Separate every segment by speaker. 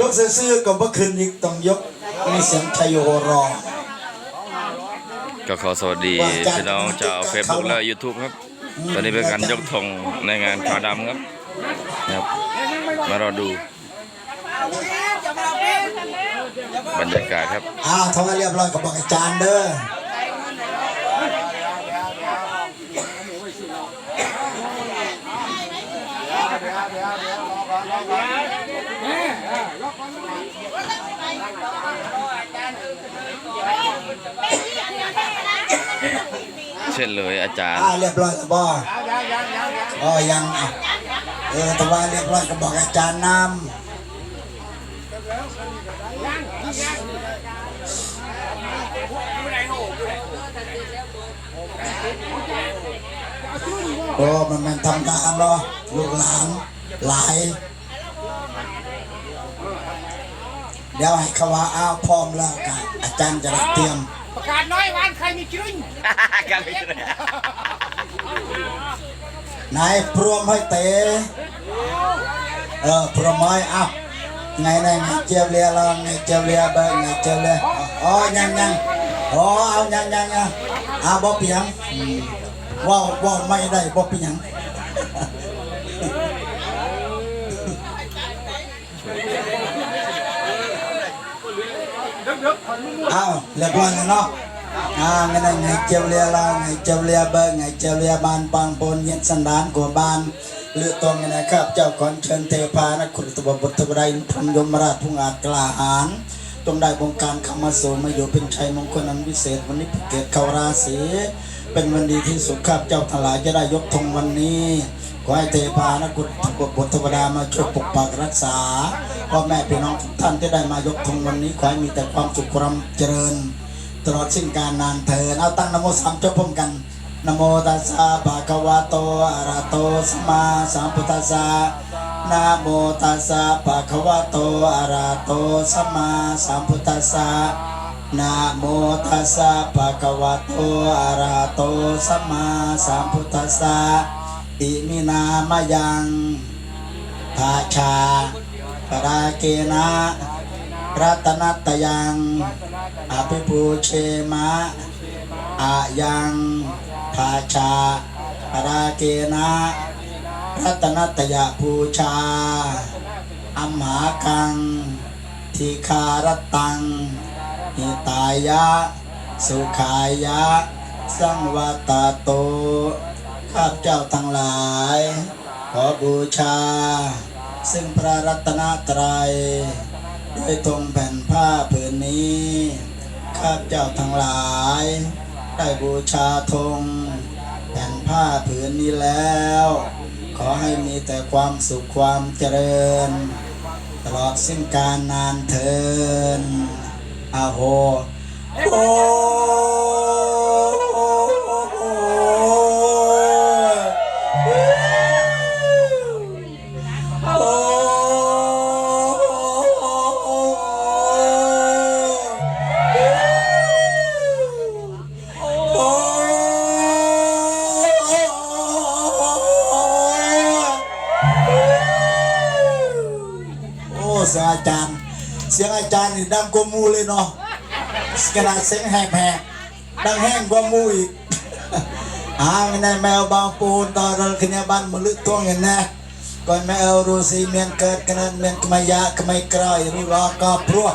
Speaker 1: ยกซื่อๆก็บ่ขึ้นอีกต้องยกมีเสียงชัยโยโหร้อง
Speaker 2: ก็ขอสวัสดีพี่น้องชาวเฟซบุ๊กและ YouTube ครับ ตอนนี้เป็นการยกธงในงานขาวดำครับนะครับ มารอดู บรรยากาศครับ
Speaker 1: อ้าวทำให้เรียบร้อยก็บอกอาจารย์เด้อ
Speaker 2: เเช่นเลยอาจารย์
Speaker 1: อ้าวเรียบร้อยแล้วบ่อ๋อยังอะเออแต่ว่าเรียบร้อยก็บอกอาจารย์นำโอ้มันมันทำการเนาะลูกหลานหลาย เดี๋ยวให้เขาว่าอ้าวพร้อมแล้วกันอาจารย์จะได้เตรียม
Speaker 3: ประกาศน้อยวันใครมีชื่น
Speaker 1: นายพรวมให้เตะเออพรวมให้อ้าวไงไงไงเจียวเรียลองไงเจียวเรียเบอร์ไงเจียวเรียอ๋อยังยังอ๋อเอายังยังยังอ่าบ่เปียงอืมว้าวว้าวไม่ได้บ่เปียง อ้าวเรียบร้อยแล้วเนาะอ่าไงไงไงเจียวเรียลาไงเจียวเรียเบอร์ไงเจียวเรียบานปังปนเย็นสันดานกัวบานเลือดตรงไงนะครับ เจ้าขอนเชิญเทพานะคุณตบบุตรไรพันยมราชพุงอาจกล้าหาญต้องได้บงการเข้ามาสู่มาอยู่เป็นชัยมงคลอันวิเศษวันนี้เกิดเข้าราศี เป็นวันดีที่สุดครับเจ้าทั้งหลายจะได้ยกธงวันนี้ขอให้เทพานะคุณตบบุตรเทวดามาช่วยปกปักรักษาพ่อแม่พี่น้องทุกท่านที่ได้มายกธงวันนี้ขอให้มีแต่ความสุขความเจริญ ตลอดสิ้นการนานเถิดเอาตั้งนโมสามจบพร้อมกันนโมตัสสะภะคะวะโตอะระโตสัมมาสัมพุทธัสสะนะโมตัสสะภะคะวะโตอะระโตสัมมาสัมพุทธัสสะ นะโมตัสสะภะคะวะโตอะระหะโตสัมมาสัมพุทธัสสะอิมินามยังภาชาปราเกนะรัตนัตยังอภิปูเชมะอายังภาชาปราเกนะรัตนัตยปูชาอัมหากังทิคารตัง หิตายะ สุขายะ สังวัตโต ข้าพเจ้าทั้งหลาย ขอบูชา ซึ่งพระรัตนตรัย ด้วยธงแผ่นผ้าผืนนี้ ข้าพเจ้าทั้งหลาย ได้บูชาธงแผ่นผ้าผืนนี้แล้ว ขอให้มีแต่ความสุขความเจริญ ตลอดสิ้นการนานเทิน อาโหโอ้โอ้โอ้เสียงอาจารย์ เสียงอาจารย์นี่ดังกว่ามูเลยเนาะขนาดเสียงแหบๆดังแห้งกว่ามูอีกอ่าไม่ได้แมวบางปูนตอนเราขึ้นบ้านมลึกตัวเงินนะก่อนแมวรู้สิเมียนเกิดกันนั้นเมียนกมายะกมายกรอยรู้รอก็พรัว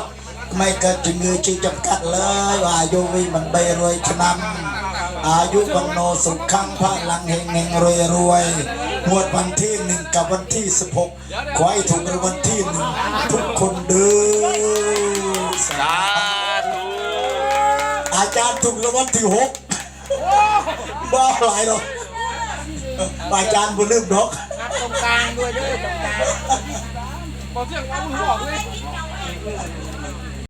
Speaker 1: กมายเกิดจึงเงยชี้จำกัดเลยว่าอายุวิมันใบรวยชนำอายุวันโนสุขขังพระลังเฮงเฮงรวยรวยหวดวันที่หนึ่งกับวันที่สิบหกขอให้ถูกในวันที่หนึ่งทุกคนเด้อ
Speaker 2: สาธุ
Speaker 1: อา จารย์ถูกรางวัลที่หกบ้าหลายหรอกอาจารย์บุลืมดอก
Speaker 3: ตรงกลางด้วยด้วยตรงกลางพอเสียงว่ามึงบอกเลย